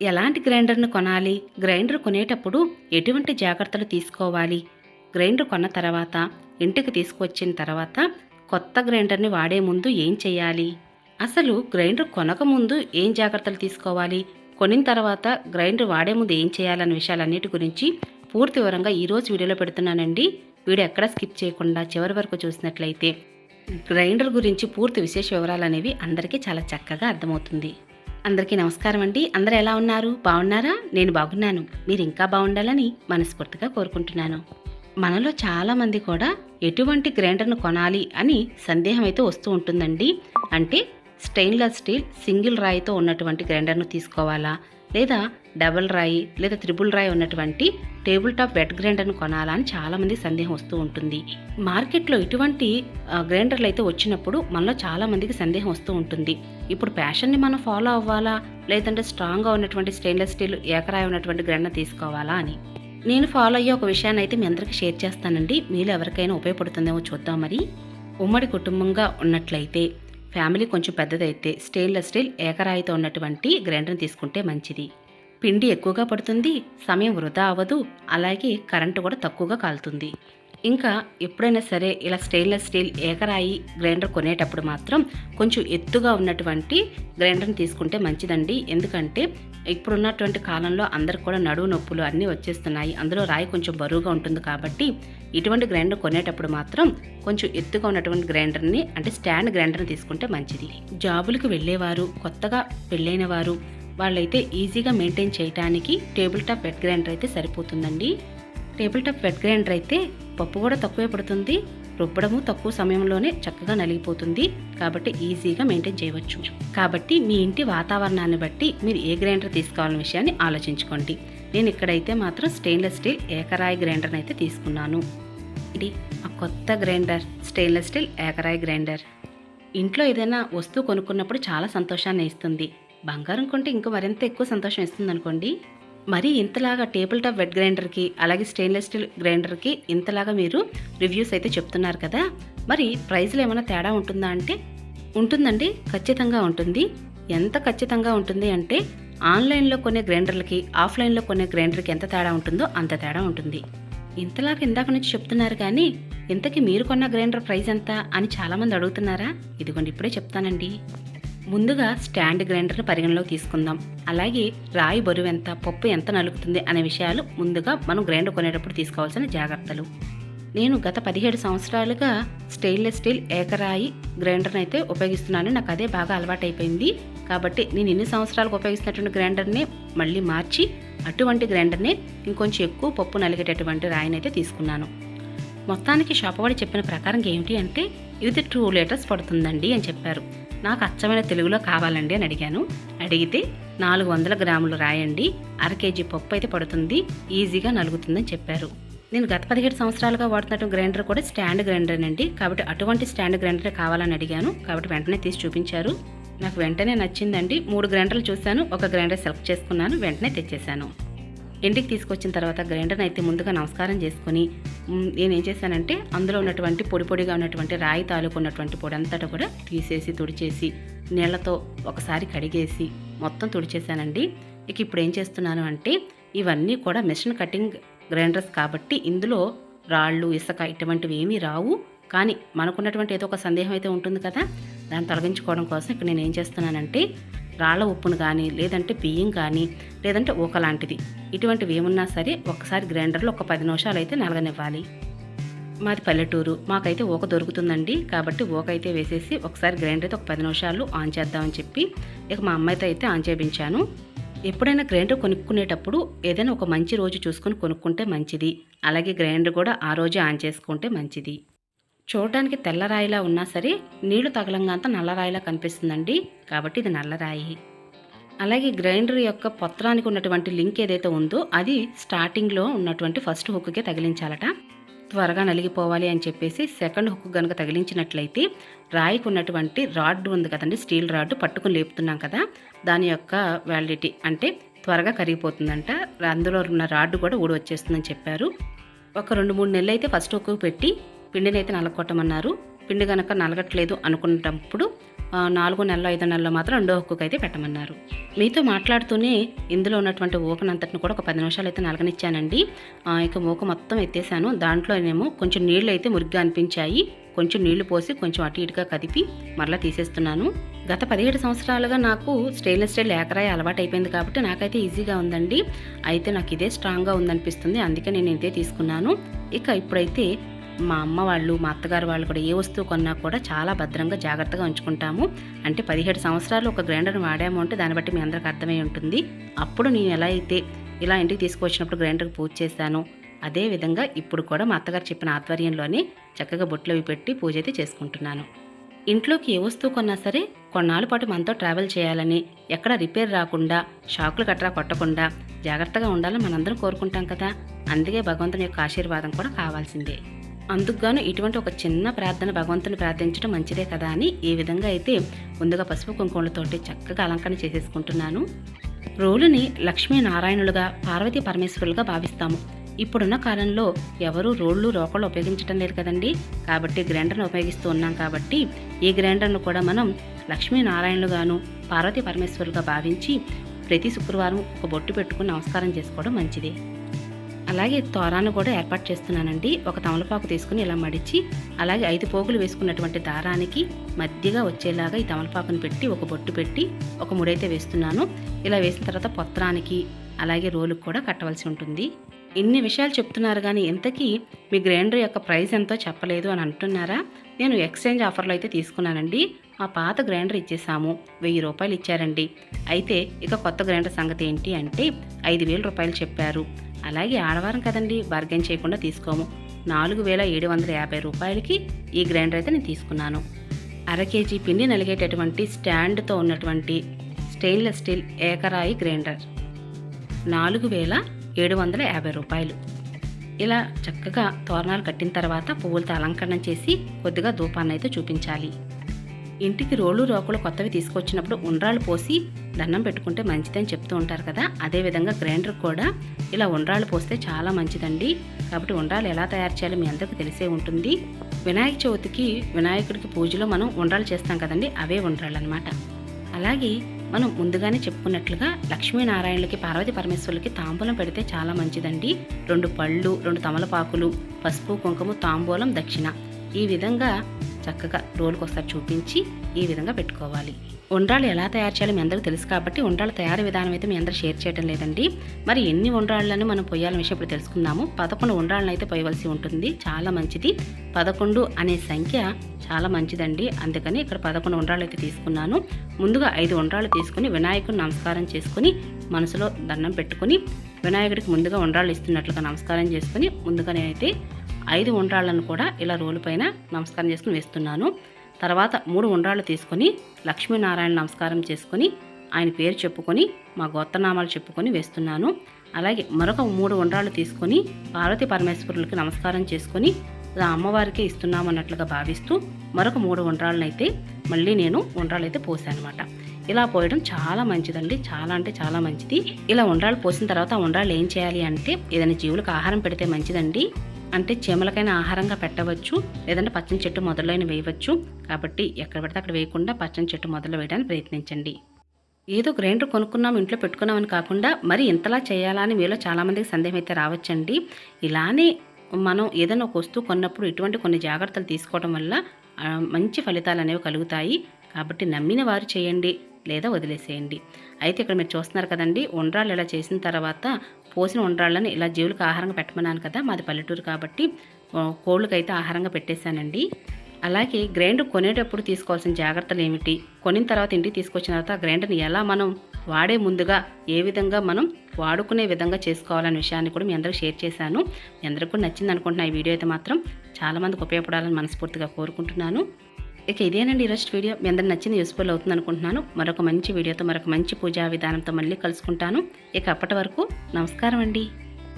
ఎలాంటి గ్రైండర్ను కొనాలి? గ్రైండర్ కొనేటప్పుడు ఎటువంటి జాగ్రత్తలు తీసుకోవాలి? గ్రైండర్ కొన్న తర్వాత ఇంటికి తీసుకువచ్చిన తర్వాత కొత్త గ్రైండర్ని వాడే ముందు ఏం చేయాలి? అసలు గ్రైండర్ కొనక ముందు ఏం జాగ్రత్తలు తీసుకోవాలి? కొనిన తర్వాత గ్రైండర్ వాడే ముందు ఏం చేయాలన్న విషయాలన్నిటి గురించి పూర్తి వివరంగా ఈరోజు వీడియోలో పెడుతున్నానండి. వీడియో ఎక్కడ స్కిప్ చేయకుండా చివరి వరకు చూసినట్లయితే గ్రైండర్ గురించి పూర్తి విశేష వివరాలు అనేవి అందరికీ చాలా చక్కగా అర్థమవుతుంది. అందరికీ నమస్కారం అండి. అందరూ ఎలా ఉన్నారు? బాగున్నారా? నేను బాగున్నాను. మీరు ఇంకా బాగుండాలని మనస్ఫూర్తిగా కోరుకుంటున్నాను. మనలో చాలామంది కూడా ఎటువంటి గ్రైండర్ను కొనాలి అని సందేహం అయితే వస్తూ ఉంటుందండి. అంటే స్టెయిన్లెస్ స్టీల్ సింగిల్ రాయితో ఉన్నటువంటి గ్రైండర్ను తీసుకోవాలా? లేదా డబుల్ రాయి లేదా త్రిబుల్ రాయి ఉన్నటువంటి టేబుల్ టాప్ వెట్ గ్రైండర్ను కొనాలా అని చాలామంది సందేహం వస్తూ ఉంటుంది. మార్కెట్లో ఇటువంటి గ్రైండర్లు అయితే వచ్చినప్పుడు మనలో చాలామందికి సందేహం వస్తూ ఉంటుంది. ఇప్పుడు ప్యాషన్ని మనం ఫాలో అవ్వాలా? లేదంటే స్ట్రాంగ్గా ఉన్నటువంటి స్టెయిన్లెస్ స్టీల్ ఏకరాయి ఉన్నటువంటి గ్రైండర్ తీసుకోవాలా అని? నేను ఫాలో అయ్యే ఒక విషయాన్ని అయితే మీ అందరికీ షేర్ చేస్తానండి. మీలో ఎవరికైనా ఉపయోగపడుతుందేమో చూద్దాం మరి. ఉమ్మడి కుటుంబంగా ఉన్నట్లయితే ఫ్యామిలీ కొంచెం పెద్దదైతే స్టెయిన్లెస్ స్టీల్ ఏకరాయితో ఉన్నటువంటి గ్రైండర్ని తీసుకుంటే మంచిది. పిండి ఎక్కువగా పడుతుంది సమయం వృధా అవ్వదు అలాగే కరెంటు కూడా తక్కువగా కాలుతుంది. ఇంకా ఎప్పుడైనా సరే ఇలా స్టెయిన్లెస్ స్టీల్ ఏకరాయి గ్రైండర్ కొనేటప్పుడు మాత్రం కొంచెం ఎత్తుగా ఉన్నటువంటి గ్రైండర్ని తీసుకుంటే మంచిదండి. ఎందుకంటే ఇప్పుడున్నటువంటి కాలంలో అందరికి కూడా నడువు నొప్పులు అన్నీ వచ్చేస్తున్నాయి. అందులో రాయి కొంచెం బరువుగా ఉంటుంది కాబట్టి ఇటువంటి గ్రైండర్ కొనేటప్పుడు మాత్రం కొంచెం ఎత్తుగా ఉన్నటువంటి గ్రైండర్ని అంటే స్టాండ్ గ్రైండర్ని తీసుకుంటే మంచిది. జాబులకు వెళ్ళేవారు కొత్తగా పెళ్ళైన వారు వాళ్ళైతే ఈజీగా మెయింటైన్ చేయడానికి టేబుల్ టాప్ బెడ్ గ్రైండర్ అయితే సరిపోతుందండి. టేబుల్ టాప్ వెట్ గ్రైండర్ అయితే పప్పు కూడా తక్కువే పడుతుంది. రుబ్బడము తక్కువ సమయంలోనే చక్కగా నలిగిపోతుంది. కాబట్టి ఈజీగా మెయింటైన్ చేయవచ్చు. కాబట్టి మీ ఇంటి వాతావరణాన్ని బట్టి మీరు ఏ గ్రైండర్ తీసుకోవాలనే విషయాన్ని ఆలోచించుకోండి. నేను ఇక్కడైతే మాత్రం స్టెయిన్లెస్ స్టీల్ ఏకరాయి గ్రైండర్ని అయితే తీసుకున్నాను. ఇది ఆ కొత్త గ్రైండర్ స్టెయిన్లెస్ స్టీల్ ఏకరాయి గ్రైండర్. ఇంట్లో ఏదైనా వస్తువు కొనుక్కున్నప్పుడు చాలా సంతోషాన్ని ఇస్తుంది. బంగారం కొంటే ఇంకా మరింత ఎక్కువ సంతోషం ఇస్తుంది అనుకోండి మరి ఇంతలాగా టేబుల్ టాప్ వెట్ గ్రైండర్కి అలాగే స్టెయిన్లెస్ స్టీల్ గ్రైండర్కి ఇంతలాగా మీరు రివ్యూస్ అయితే చెప్తున్నారు కదా. మరి ప్రైస్లో ఏమైనా తేడా ఉంటుందా అంటే? ఉంటుందండి ఖచ్చితంగా ఉంటుంది. ఎంత ఖచ్చితంగా ఉంటుంది అంటే ఆన్లైన్లో కొనే గ్రైండర్లకి ఆఫ్లైన్లో కొనే గ్రైండర్కి ఎంత తేడా ఉంటుందో అంత తేడా ఉంటుంది. ఇంతలాగా ఇందాక నుంచి చెప్తున్నారు కానీ ఇంతకీ మీరు కొన్న గ్రైండర్ ప్రైస్ ఎంత అని చాలామంది అడుగుతున్నారా? ఇదిగోండి ఇప్పుడే చెప్తానండి. ముందుగా స్టాండ్ గ్రైండర్ని పరిగణలోకి తీసుకుందాం. అలాగే రాయి బరువు ఎంత పప్పు ఎంత నలుగుతుంది అనే విషయాలు ముందుగా మనం గ్రైండర్ కొనేటప్పుడు తీసుకోవాల్సిన జాగ్రత్తలు. నేను గత పదిహేడు సంవత్సరాలుగా స్టెయిన్లెస్ స్టీల్ ఏకరాయి గ్రైండర్ని అయితే ఉపయోగిస్తున్నాను. నాకు అదే బాగా అలవాటైపోయింది. కాబట్టి నేను ఎన్ని సంవత్సరాలకు ఉపయోగిస్తున్నటువంటి గ్రైండర్ని మళ్ళీ మార్చి అటువంటి గ్రైండర్ని ఇంకొంచెం ఎక్కువ పప్పు నలిగేటటువంటి రాయిని అయితే తీసుకున్నాను. మొత్తానికి షాప్ వాడి చెప్పిన ప్రకారం ఏమిటి అంటే ఇది టూ లీటర్స్ పడుతుందండి అని చెప్పారు. నాకు అచ్చమైన తెలుగులో కావాలండి అని అడిగాను. అడిగితే నాలుగు వందల గ్రాములు రాయండి. అర కేజీ పప్పు అయితే పడుతుంది. ఈజీగా నలుగుతుందని చెప్పారు. నేను గత పదిహేడు సంవత్సరాలుగా వాడుతున్న గ్రైండర్ కూడా స్టాండ్ గ్రైండర్ అండి. కాబట్టి అటువంటి స్టాండ్ గ్రైండర్ కావాలని అడిగాను. కాబట్టి వెంటనే తీసి చూపించారు. నాకు వెంటనే నచ్చిందండి. మూడు గ్రైండర్లు చూశాను. ఒక గ్రైండర్ సెలెక్ట్ చేసుకున్నాను. వెంటనే తెచ్చేశాను. ఇంటికి తీసుకొచ్చిన తర్వాత గ్రైండర్ని అయితే ముందుగా నమస్కారం చేసుకొని నేనేం నేను ఏం చేశానంటే అందులో ఉన్నటువంటి పొడి పొడిగా ఉన్నటువంటి రాయి తాలూకు ఉన్నటువంటి పొడి అంతటా కూడా తీసేసి తుడిచేసి నీళ్ళతో ఒకసారి కడిగేసి మొత్తం తుడిచేశానండి. ఇక ఇప్పుడు ఏం చేస్తున్నాను అంటే ఇవన్నీ కూడా మిషన్ కటింగ్ గ్రైండర్స్ కాబట్టి ఇందులో రాళ్ళు ఇసుక ఇటువంటివి ఏమీ రావు. కానీ మనకున్నటువంటి ఏదో ఒక సందేహం అయితే ఉంటుంది కదా దాన్ని తొలగించుకోవడం కోసం ఇక్కడ నేను ఏం చేస్తున్నానంటే రాళ్ళ ఉప్పును కానీ లేదంటే బియ్యం కానీ లేదంటే ఊక లాంటిది ఇటువంటివి ఏమున్నా సరే ఒకసారి గ్రైండర్లో ఒక పది నిమిషాలు అయితే నలగనివ్వాలి. మాది పల్లెటూరు. మాకైతే ఊక దొరుకుతుందండి. కాబట్టి ఊక అయితే వేసేసి ఒకసారి గ్రైండర్ అయితే ఒక పది నిమిషాలు ఆన్ చేద్దామని చెప్పి ఇక మా అమ్మాయితో అయితే ఆన్ చేయించాను ఎప్పుడైనా గ్రైండర్ కొనుక్కునేటప్పుడు ఏదైనా ఒక మంచి రోజు చూసుకొని కొనుక్కుంటే మంచిది. అలాగే గ్రైండర్ కూడా ఆ రోజే ఆన్ చేసుకుంటే మంచిది. చూడడానికి తెల్లరాయిలా ఉన్నా సరే నీళ్ళు తగలంగాంత నల్లరాయిలా కనిపిస్తుందండి. కాబట్టి ఇది నల్లరాయి అలాగే గ్రైండర్ యొక్క పత్రానికి ఉన్నటువంటి లింక్ ఏదైతే ఉందో అది స్టార్టింగ్లో ఉన్నటువంటి ఫస్ట్ హుక్కే తగిలించాలట. త్వరగా నలిగిపోవాలి అని చెప్పేసి సెకండ్ హుక్ కనుక తగిలించినట్లయితే రాయికి ఉన్నటువంటి రాడ్ ఉంది కదండి స్టీల్ రాడ్ పట్టుకుని లేపుతున్నాం కదా దాని యొక్క వ్యాలిడిటీ అంటే త్వరగా కరిగిపోతుందంట. అందులో ఉన్న రాడ్ కూడా ఊడి వచ్చేస్తుందని చెప్పారు. ఒక రెండు మూడు నెలలు అయితే ఫస్ట్ హుక్ పెట్టి పిండిని అయితే నలగొట్టమన్నారు. పిండి కనుక నలగట్లేదు అనుకున్నప్పుడు నాలుగు నెలలు నెలలో ఐదో నెలలో మాత్రం రెండో హుక్కుకి అయితే పెట్టమన్నారు. మీతో మాట్లాడుతూనే ఇందులో ఉన్నటువంటి ఊకనంతటిని కూడా ఒక పది నిమిషాలు అయితే నలగనిచ్చానండి ఇక మూక మొత్తం ఎత్తేసాను. దాంట్లోనేమో కొంచెం నీళ్ళు అయితే మురిగ్గా అనిపించాయి. కొంచెం నీళ్ళు పోసి కొంచెం అటు ఇటుగా కదిపి మరలా తీసేస్తున్నాను. గత పదిహేడు సంవత్సరాలుగా నాకు స్టెయిన్లెస్ స్టీల్ ఏకరాయి అలవాటు అయిపోయింది కాబట్టి నాకైతే ఈజీగా ఉందండి. అయితే నాకు ఇదే స్ట్రాంగ్గా ఉందనిపిస్తుంది. అందుకే నేను ఇదే తీసుకున్నాను. ఇక ఇప్పుడైతే మా అమ్మ వాళ్ళు మా అత్తగారు వాళ్ళు కూడా ఏ వస్తువు కొన్నా కూడా చాలా భద్రంగా జాగ్రత్తగా ఉంచుకుంటాము. అంటే పదిహేడు సంవత్సరాలు ఒక గ్రైండర్ని వాడాము అంటే దాన్ని బట్టి మీ అందరికి అర్థమై ఉంటుంది. అప్పుడు నేను ఎలా అయితే ఇలా ఇంటికి తీసుకువచ్చినప్పుడు గ్రైండర్కి పూజ చేశాను అదే విధంగా ఇప్పుడు కూడా మా అత్తగారు చెప్పిన ఆధ్వర్యంలోనే చక్కగా బొట్లు పెట్టి పూజ అయితే చేసుకుంటున్నాను. ఇంట్లోకి ఏ వస్తువు కొన్నా సరే కొన్నాళ్ళ పాటు మనతో ట్రావెల్ చేయాలని ఎక్కడ రిపేర్ రాకుండా షాకులు కట్టరా కొట్టకుండా జాగ్రత్తగా ఉండాలని మనందరం కోరుకుంటాం కదా. అందుకే భగవంతుని యొక్క ఆశీర్వాదం కూడా కావాల్సిందే. అందుకుగాను ఇటువంటి ఒక చిన్న ప్రార్థన భగవంతుని ప్రార్థించడం మంచిదే కదా అని ఈ విధంగా అయితే ముందుగా పసుపు కుంకుమలతోటి చక్కగా అలంకరణ చేసేసుకుంటున్నాను. రోలుని లక్ష్మీ నారాయణులుగా పార్వతీ పరమేశ్వరులుగా భావిస్తాము. ఇప్పుడున్న కాలంలో ఎవరు రోళ్ళు రోకళ్ళు ఉపయోగించడం లేదు కదండి. కాబట్టి గ్రైండర్ను ఉపయోగిస్తూ ఉన్నాం కాబట్టి ఈ గ్రైండర్ను కూడా మనం లక్ష్మీ నారాయణులుగాను పార్వతీ పరమేశ్వరులుగా భావించి ప్రతి శుక్రవారం ఒక బొట్టు పెట్టుకుని నమస్కారం చేసుకోవడం మంచిది. అలాగే తోరాన్ని కూడా ఏర్పాటు చేస్తున్నానండి. ఒక తమలపాకు తీసుకుని ఇలా మడిచి అలాగే ఐదు పోగులు వేసుకున్నటువంటి దారానికి మధ్యగా వచ్చేలాగా ఈ తమలపాకుని పెట్టి ఒక బొట్టు పెట్టి ఒక ముడైతే వేస్తున్నాను. ఇలా వేసిన తర్వాత పొత్రానికి అలాగే రోలుకు కూడా కట్టవలసి ఉంటుంది. ఇన్ని విషయాలు చెప్తున్నారు కానీ ఇంతకీ మీ గ్రైండర్ యొక్క ప్రైస్ ఎంతో చెప్పలేదు అని అంటున్నారా? నేను ఎక్స్చేంజ్ ఆఫర్లో అయితే తీసుకున్నానండి. మా పాత గ్రైండర్ ఇచ్చేసాము. వెయ్యి రూపాయలు ఇచ్చారండి. అయితే ఇక కొత్త గ్రైండర్ సంగతి ఏంటి అంటే ఐదు వేల రూపాయలు చెప్పారు. అలాగే ఆడవారం కదండి బార్గెన్ చేయకుండా తీసుకోము. నాలుగు వేల ఏడు వందల యాభై రూపాయలకి ఈ గ్రైండర్ అయితే నేను తీసుకున్నాను. అర కేజీ పిండి నలిగేటటువంటి స్టాండ్తో ఉన్నటువంటి స్టెయిన్లెస్ స్టీల్ ఏకరాయి గ్రైండర్. నాలుగు వేల ఏడు వందల యాభై రూపాయలు. ఇలా చక్కగా తోరణాలు కట్టిన తర్వాత పువ్వులతో అలంకరణ చేసి కొద్దిగా ధూపాన్ని అయితే చూపించాలి. ఇంటికి రోళ్ళు రోకలు కొత్తవి తీసుకొచ్చినప్పుడు ఉండ్రాళ్ళు పోసి దండం పెట్టుకుంటే మంచిదని చెప్తూ ఉంటారు కదా. అదేవిధంగా గ్రైండర్ కూడా ఇలా ఉండ్రాళ్ళు పోస్తే చాలా మంచిదండి. కాబట్టి ఉండ్రాలు ఎలా తయారు చేయాలో మీ అందరికీ తెలిసే ఉంటుంది. వినాయక చవితికి వినాయకుడికి పూజలో మనం ఉండ్రాలు చేస్తాం కదండి. అవే ఉండ్రాళ్ళు అనమాట అలాగే మనం ముందుగానే చెప్పుకున్నట్లుగా లక్ష్మీనారాయణులకి పార్వతి పరమేశ్వరులకి తాంబూలం పెడితే చాలా మంచిదండి. రెండు పళ్ళు రెండు తమలపాకులు పసుపు కుంకుమ తాంబూలం దక్షిణ. ఈ విధంగా చక్కగా రోలుకు ఒకసారి చూపించి ఈ విధంగా పెట్టుకోవాలి. ఉండ్రాళ్ళు ఎలా తయారు చేయాలో మీ అందరికీ తెలుసు కాబట్టి ఉండ్రాళ్ళ తయారీ విధానం అయితే మీ అందరూ షేర్ చేయడం లేదండి. మరి ఎన్ని ఉండ్రాళ్ళని మనం పొయ్యాలని విషయం ఇప్పుడు తెలుసుకుందాము. పదకొండు ఉండ్రాళ్ళని అయితే పొయ్యవలసి ఉంటుంది. చాలా మంచిది. పదకొండు అనే సంఖ్య చాలా మంచిదండి. అందుకని ఇక్కడ పదకొండు ఉండ్రాళ్ళు అయితే తీసుకున్నాను. ముందుగా ఐదు ఉండ్రాళ్ళు తీసుకుని వినాయకుడిని నమస్కారం చేసుకుని మనసులో దండం పెట్టుకుని వినాయకుడికి ముందుగా ఉండ్రాళ్ళు ఇస్తున్నట్లుగా నమస్కారం చేసుకుని ముందుగా నేనైతే ఐదు ఉండ్రాళ్ళను కూడా ఇలా రోలు పైన నమస్కారం చేసుకుని వేస్తున్నాను. తర్వాత మూడు ఉండ్రాళ్ళు తీసుకొని లక్ష్మీనారాయణ నమస్కారం చేసుకొని ఆయన పేరు చెప్పుకొని మా గోత్రనామాలు చెప్పుకొని వేస్తున్నాను. అలాగే మరొక మూడు ఉండ్రాళ్ళు తీసుకొని పార్వతీ పరమేశ్వరులకి నమస్కారం చేసుకొని ఇలా అమ్మవారికి ఇస్తున్నాం అన్నట్లుగా భావిస్తూ మరొక మూడు ఉండ్రాళ్ళనైతే మళ్ళీ నేను ఉండ్రాళ్ళు అయితే పోసాను అనమాట ఇలా పోయడం చాలా మంచిదండి. చాలా అంటే చాలా మంచిది. ఇలా ఉండ్రాళ్ళు పోసిన తర్వాత ఆ ఉండ్రాళ్ళు ఏం చేయాలి అంటే ఏదైనా జీవులకు ఆహారం పెడితే మంచిదండి. అంటే చీమలకైనా ఆహారంగా పెట్టవచ్చు లేదంటే పచ్చని చెట్టు మొదలైన వేయవచ్చు. కాబట్టి ఎక్కడ పడితే అక్కడ వేయకుండా పచ్చని చెట్టు మొదలు వేయడానికి ప్రయత్నించండి. ఏదో గ్రైండర్ కొనుక్కున్నాం ఇంట్లో పెట్టుకున్నామని కాకుండా మరి ఇంతలా చేయాలని మీలో చాలామందికి సందేహం అయితే రావచ్చండి. ఇలానే మనం ఏదైనా ఒక వస్తువు కొన్నప్పుడు ఇటువంటి కొన్ని జాగ్రత్తలు తీసుకోవడం వల్ల మంచి ఫలితాలు అనేవి కలుగుతాయి. కాబట్టి నమ్మిన వారు చేయండి లేదా వదిలేసేయండి. అయితే ఇక్కడ మీరు చూస్తున్నారు కదండి ఉండ్రాళ్ళు ఇలా చేసిన తర్వాత కోసిన ఉండ్రాళ్ళని ఇలా జీవులకు ఆహారంగా పెట్టమన్నాను కదా మాది పల్లెటూరు కాబట్టి కోళ్ళకైతే ఆహారంగా పెట్టేశానండి. అలాగే గ్రైండర్ కొనేటప్పుడు తీసుకోవాల్సిన జాగ్రత్తలు ఏమిటి? కొనిన తర్వాత ఇంటికి తీసుకొచ్చిన తర్వాత గ్రైండర్ని ఎలా మనం వాడే ముందుగా ఏ విధంగా మనం వాడుకునే విధంగా చేసుకోవాలనే విషయాన్ని కూడా మీ అందరికి షేర్ చేశాను. మీ అందరికీ కూడా నచ్చింది అనుకుంటున్నా ఈ వీడియో అయితే మాత్రం. చాలామందికి ఉపయోగపడాలని మనస్ఫూర్తిగా కోరుకుంటున్నాను. ఇక ఇదేనండి ఈరోజు వీడియో. మీ అందరికి నచ్చింది యూస్ఫుల్ అవుతుంది అనుకుంటున్నాను. మరొక మంచి వీడియోతో మరొక మంచి పూజా విధానంతో మళ్ళీ కలుసుకుంటాను. ఇక అప్పటి వరకు నమస్కారం అండి.